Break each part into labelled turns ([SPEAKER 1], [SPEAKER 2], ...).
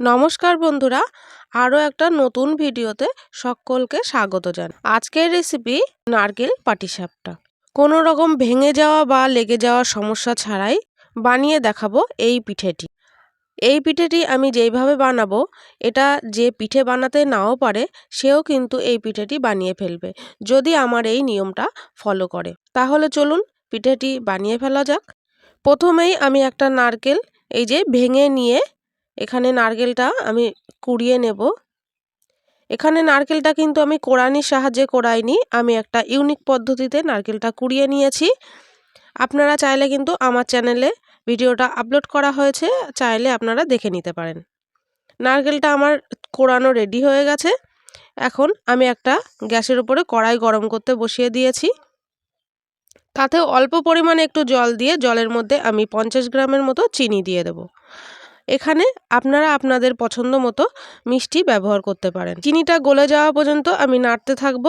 [SPEAKER 1] নমস্কার বন্ধুরা, আরও একটা নতুন ভিডিওতে সকলকে স্বাগত জান আজকের রেসিপি নারকেল পাটিসাপটা। কোনো রকম ভেঙে যাওয়া বা লেগে যাওয়ার সমস্যা ছাড়াই বানিয়ে দেখাবো এই পিঠেটি। এই পিঠেটি আমি যেইভাবে বানাবো, এটা যে পিঠে বানাতে নাও পারে, সেও কিন্তু এই পিঠেটি বানিয়ে ফেলবে, যদি আমার এই নিয়মটা ফলো করে। তাহলে চলুন পিঠেটি বানিয়ে ফেলা যাক। প্রথমেই আমি একটা নারকেল, এই যে ভেঙে নিয়ে এখানে নারকেলটা আমি কুড়িয়ে নেব। এখানে নারকেলটা কিন্তু আমি কোড়ানির সাহায্যে কোড়াইনি আমি একটা ইউনিক পদ্ধতিতে নারকেলটা কুড়িয়ে নিয়েছি। আপনারা চাইলে কিন্তু আমার চ্যানেলে ভিডিওটা আপলোড করা হয়েছে, চাইলে আপনারা দেখে নিতে পারেন। নারকেলটা আমার কোড়ানো রেডি হয়ে গেছে। এখন আমি একটা গ্যাসের উপরে কড়াই গরম করতে বসিয়ে দিয়েছি। তাতে অল্প পরিমাণে একটু জল দিয়ে জলের মধ্যে আমি পঞ্চাশ গ্রামের মতো চিনি দিয়ে দেবো। এখানে আপনারা আপনাদের পছন্দ মতো মিষ্টি ব্যবহার করতে পারেন। চিনিটা গলে যাওয়া পর্যন্ত আমি নাড়তে থাকব।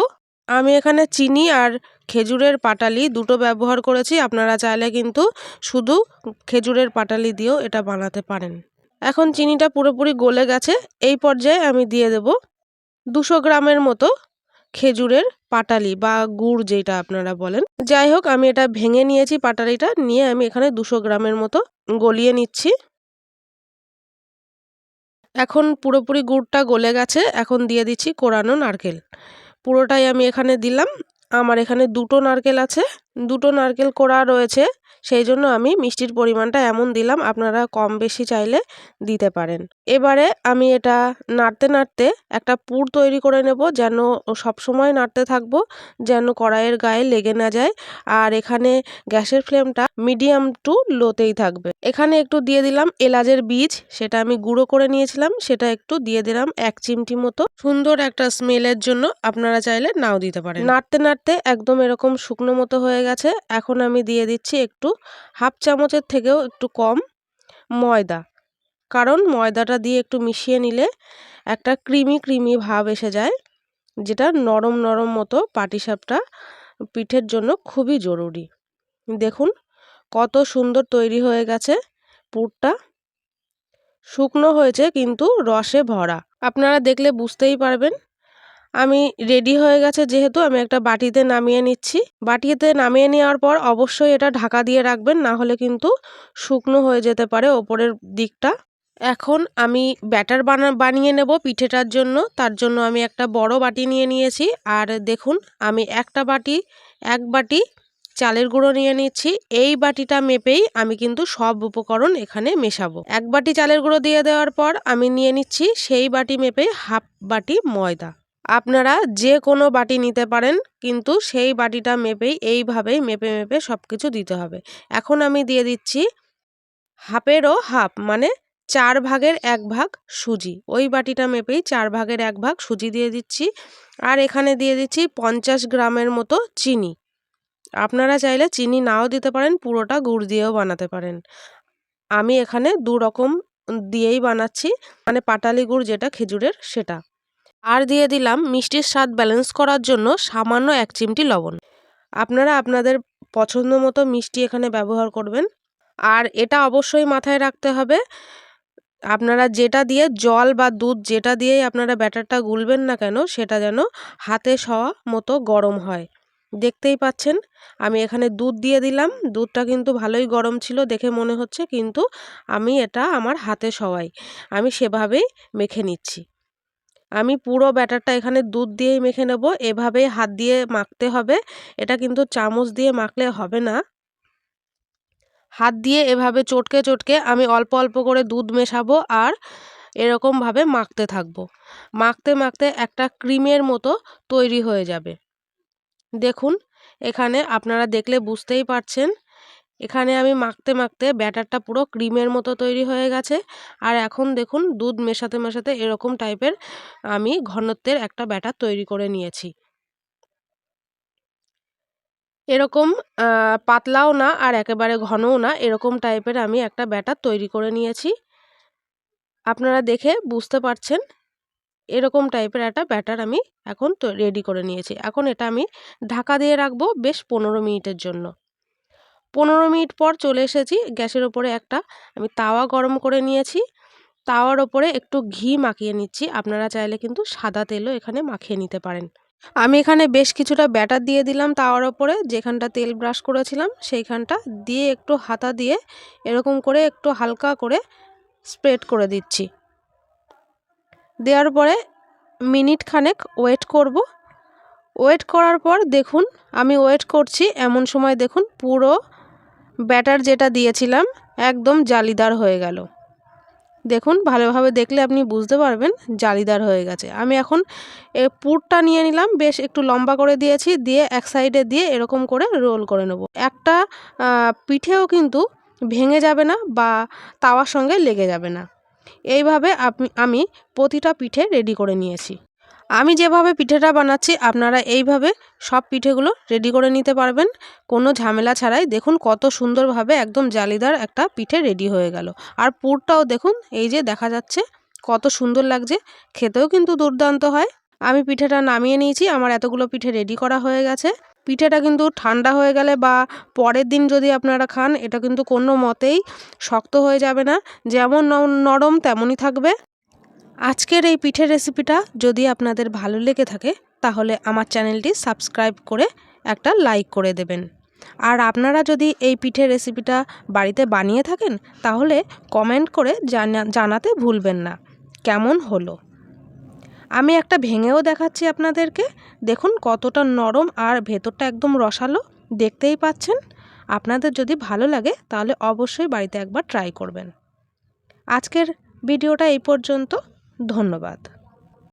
[SPEAKER 1] আমি এখানে চিনি আর খেজুরের পাটালি দুটো ব্যবহার করেছি। আপনারা চাইলে কিন্তু শুধু খেজুরের পাটালি দিয়েও এটা বানাতে পারেন। এখন চিনিটা পুরোপুরি গলে গেছে। এই পর্যায়ে আমি দিয়ে দেব দুশো গ্রামের মতো খেজুরের পাটালি বা গুড় যেটা আপনারা বলেন। যাই হোক, আমি এটা ভেঙে নিয়েছি পাটালিটা। নিয়ে আমি এখানে দুশো গ্রামের মতো গলিয়ে নিচ্ছি। এখন পুরোপুরি গুড়টা গলে গেছে, এখন দিয়ে দিচ্ছি কোরানো নারকেল। পুরোটাই আমি এখানে দিলাম। আমার এখানে দুটো নারকেল আছে। দুটো নারকেল কোড়া রয়েছে, সেই জন্য আমি মিষ্টির পরিমাণটা এমন দিলাম, আপনারা কম বেশি চাইলে দিতে পারেন। এবারে আমি এটা নাড়তে নাড়তে একটা পুর তৈরি করে নেব, যেন সবসময় নাড়তে থাকব, যেন কড়াইয়ের গায়ে লেগে না যায়, আর এখানে গ্যাসের ফ্লেমটা মিডিয়াম টু লোতেই থাকবে। এখানে একটু দিয়ে দিলাম এলাচের বীজ, সেটা আমি গুঁড়ো করে নিয়েছিলাম, সেটা একটু দিয়ে দিলাম এক চিমটি মতো। সুন্দর একটা স্মেলের জন্য আপনারা চাইলে নাও দিতে পারেন। নাড়তে নাড়তে একদম এরকম শুকনো মতো হয়ে গেছে। এখন আমি দিয়ে দিচ্ছি একটু হাফ চামচের থেকেও একটু কম ময়দা। কারণ ময়দাটা দিয়ে একটু মিশিয়ে নিলে একটা ক্রিমি ক্রিমি ভাব এসে যায়, যেটা নরম নরম মতো পাটিসাপটা পিঠের জন্য খুবই জরুরি। দেখুন কত সুন্দর তৈরি হয়ে গেছে পুরটা। শুকনো হয়েছে কিন্তু রসে ভরা। আপনারা দেখলে বুঝতেই পারবেন আমি রেডি হয়ে গেছে যেহেতু আমি একটা বাটিতে নামিয়ে নিচ্ছি। বাটিতে নামিয়ে নেওয়ার পর অবশ্যই এটা ঢাকা দিয়ে রাখবেন, না হলে কিন্তু শুকনো হয়ে যেতে পারে ওপরের দিকটা। এখন আমি ব্যাটার বানা, বানিয়ে নেব পিঠেটার জন্য। তার জন্য আমি একটা বড় বাটি নিয়ে নিয়েছি। আর দেখুন, আমি একটা বাটি, এক বাটি চালের গুঁড়ো নিয়ে নিচ্ছি। এই বাটিটা মেপেই আমি কিন্তু সব উপকরণ এখানে মেশাবো। এক বাটি চালের গুঁড়ো দিয়ে দেওয়ার পর আমি নিয়ে নিচ্ছি সেই বাটি মেপে হাফ বাটি ময়দা। আপনারা যে কোনো বাটি নিতে পারেন, কিন্তু সেই বাটিটা মেপেই, এইভাবেই মেপে মেপে সব কিছু দিতে হবে। এখন আমি দিয়ে দিচ্ছি হাফেরও হাফ মানে চার ভাগের এক ভাগ সুজি। ওই বাটিটা মেপেই চার ভাগের এক ভাগ সুজি দিয়ে দিচ্ছি। আর এখানে দিয়ে দিচ্ছি পঞ্চাশ গ্রামের মতো চিনি। আপনারা চাইলে চিনি নাও দিতে পারেন, পুরোটা গুড় দিয়েও বানাতে পারেন। আমি এখানে দু রকম দিয়েই বানাচ্ছি মানে পাটালি গুড় যেটা, খেজুরের সেটা। আর দিয়ে দিলাম মিষ্টির স্বাদ ব্যালেন্স করার জন্য সামান্য এক চিমটি লবণ। আপনারা আপনাদের পছন্দ মতো মিষ্টি এখানে ব্যবহার করবেন। আর এটা অবশ্যই মাথায় রাখতে হবে, আপনারা যেটা দিয়ে জল বা দুধ যেটা দিয়েই আপনারা ব্যাটারটা গুলবেন না কেন, সেটা যেন হাতে সওয়া মতো গরম হয়। দেখতেই পাচ্ছেন, আমি এখানে দুধ দিয়ে দিলাম। দুধটা কিন্তু ভালোই গরম ছিল দেখে মনে হচ্ছে, কিন্তু আমি এটা আমার হাতে সওয়াই আমি সেভাবেই মেখে নিচ্ছি। আমি পুরো ব্যাটারটা এখানে দুধ দিয়েই মেখে নেব। এভাবেই হাত দিয়ে মাখতে হবে। এটা কিন্তু চামচ দিয়ে মাখলে হবে না। হাত দিয়ে এভাবে চটকে চটকে আমি অল্প অল্প করে দুধ মেশাবো আর এরকমভাবে মাখতে থাকব। মাখতে মাখতে একটা ক্রিমের মতো তৈরি হয়ে যাবে। দেখুন, এখানে আপনারা দেখলে বুঝতেই পারছেন এখানে আমি মাখতে মাখতে ব্যাটারটা পুরো ক্রিমের মতো তৈরি হয়ে গেছে। আর এখন দেখুন, দুধ মেশাতে মেশাতে এরকম টাইপের আমি ঘনত্বের একটা ব্যাটার তৈরি করে নিয়েছি। এরকম পাতলাও না আর একেবারে ঘনও না, এরকম টাইপের আমি একটা ব্যাটার তৈরি করে নিয়েছি। আপনারা দেখে বুঝতে পারছেন, এরকম টাইপের একটা ব্যাটার আমি এখন রেডি করে নিয়েছি। এখন এটা আমি ঢাকা দিয়ে রাখব বেশ পনেরো মিনিটের জন্য। পনেরো মিনিট পর চলে এসেছি। গ্যাসের ওপরে একটা আমি তাওয়া গরম করে নিয়েছি। তাওয়ার ওপরে একটু ঘি মাখিয়ে নিচ্ছি। আপনারা চাইলে কিন্তু সাদা তেলও এখানে মাখিয়ে নিতে পারেন। আমি এখানে বেশ কিছুটা ব্যাটার দিয়ে দিলাম তাওয়ার ওপরে। যেখানটা তেল ব্রাশ করেছিলাম সেইখানটা দিয়ে একটু হাতা দিয়ে এরকম করে একটু হালকা করে স্প্রেড করে দিচ্ছি। দেওয়ার পরে মিনিট খানেক ওয়েট করব। ওয়েট করার পর দেখুন, আমি ওয়েট করছি এমন সময় দেখুন পুরো ব্যাটার যেটা দিয়েছিলাম একদম জালিদার হয়ে গেল। দেখুন, ভালোভাবে দেখলে আপনি বুঝতে পারবেন জালিদার হয়ে গেছে। আমি এখন পুরটা নিয়ে নিলাম, বেশ একটু লম্বা করে দিয়েছি, দিয়ে এক সাইডে দিয়ে এরকম করে রোল করে নেব। একটা পিঠেও কিন্তু ভেঙে যাবে না বা তাওয়ার সঙ্গে লেগে যাবে না। এইভাবে আমি প্রতিটা পিঠে রেডি করে নিয়েছি। আমি যেভাবে পিঠেটা বানাচ্ছি, আপনারা এইভাবে সব পিঠেগুলো রেডি করে নিতে পারবেন। কোনো ঝামেলা ছাড়াই দেখুন কত সুন্দরভাবে একদম জালিদার একটা পিঠে রেডি হয়ে গেল। আর পুরটাও দেখুন, এই যে দেখা যাচ্ছে কত সুন্দর লাগছে, খেতেও কিন্তু দুর্দান্ত হয়। আমি পিঠেটা নামিয়ে নিয়েছি, আমার এতগুলো পিঠে রেডি করা হয়ে গেছে। পিঠেটা কিন্তু ঠান্ডা হয়ে গেলে বা পরের দিন যদি আপনারা খান, এটা কিন্তু কোনো মতেই শক্ত হয়ে যাবে না। যেমন নরম তেমনই থাকবে। আজকের এই পিঠের রেসিপিটা যদি আপনাদের ভালো লেগে থাকে, তাহলে আমার চ্যানেলটি সাবস্ক্রাইব করে একটা লাইক করে দেবেন। আর আপনারা যদি এই পিঠের রেসিপিটা বাড়িতে বানিয়ে থাকেন, তাহলে কমেন্ট করে জানা, জানাতে ভুলবেন না। কেমন হলো? আমি একটা ভেঙেও দেখাচ্ছি আপনাদেরকে। দেখুন কতটা নরম আর ভেতরটা একদম রসালো, দেখতেই পাচ্ছেন? আপনাদের যদি ভালো লাগে, তাহলে অবশ্যই বাড়িতে একবার ট্রাই করবেন। আজকের ভিডিওটা এই পর্যন্ত। ধন্যবাদ।